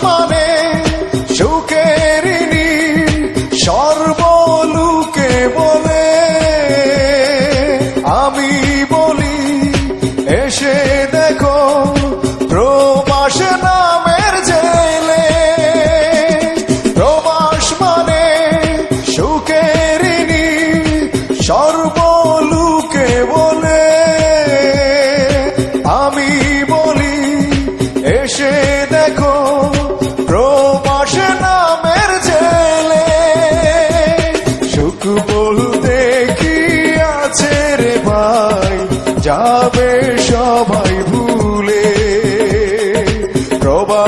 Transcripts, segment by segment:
আসমানে সুখের সর্বলুকে বলে। আমি বলি, এসে দেখো প্রবাস নামের জেলে। প্রবাস মানে সুখের সর্বলুকে বলে। আমি বলি, এসে দেখো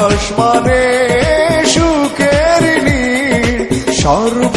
আকাশ মানে সুখের নীল সর্ব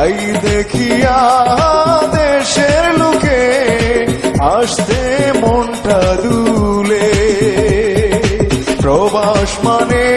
তাই দেখিয়া দেশের লোকে আসতে মনটা দুলে। প্রবাস মানে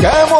Chegamos!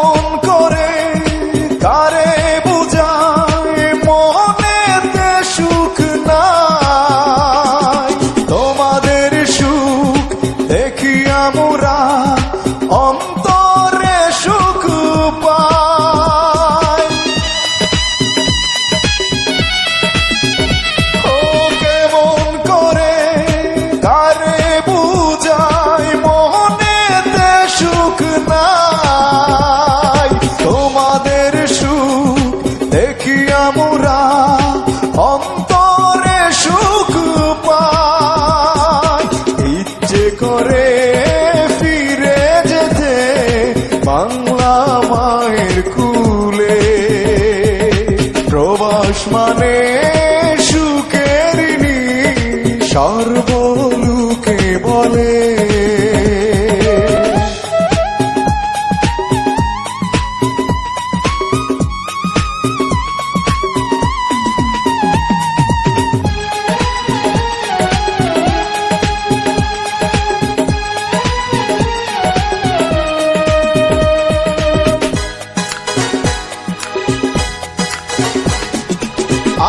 লুকে বলে।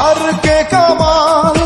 আর কে কামাল